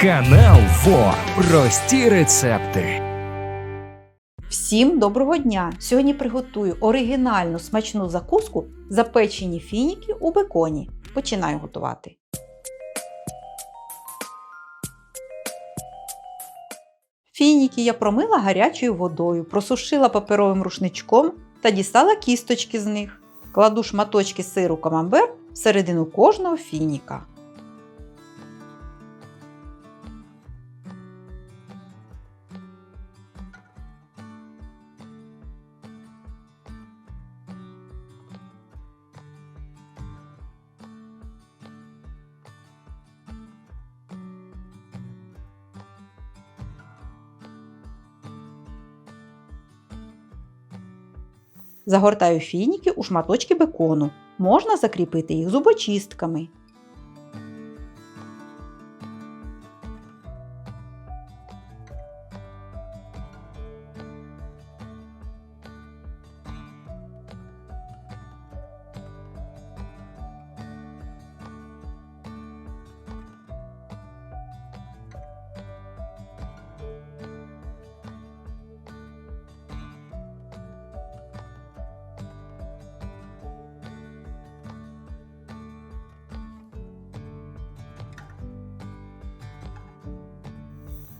Канал ФО. Прості рецепти. Всім доброго дня! Сьогодні приготую оригінальну смачну закуску запечені фініки у беконі. Починаю готувати. Фініки я промила гарячою водою, просушила паперовим рушничком та дістала кісточки з них. Кладу шматочки сиру камамбер всередину кожного фініка. Загортаю фініки у шматочки бекону. Можна закріпити їх зубочистками.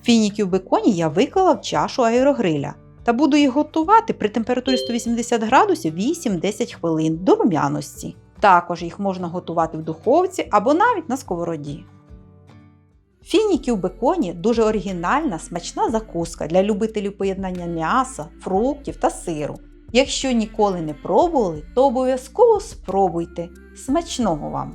Фініки в беконі я виклала в чашу аерогриля та буду їх готувати при температурі 180 градусів 8-10 хвилин до рум'яності. Також їх можна готувати в духовці або навіть на сковороді. Фініки в беконі дуже оригінальна смачна закуска для любителів поєднання м'яса, фруктів та сиру. Якщо ніколи не пробували, то обов'язково спробуйте. Смачного вам!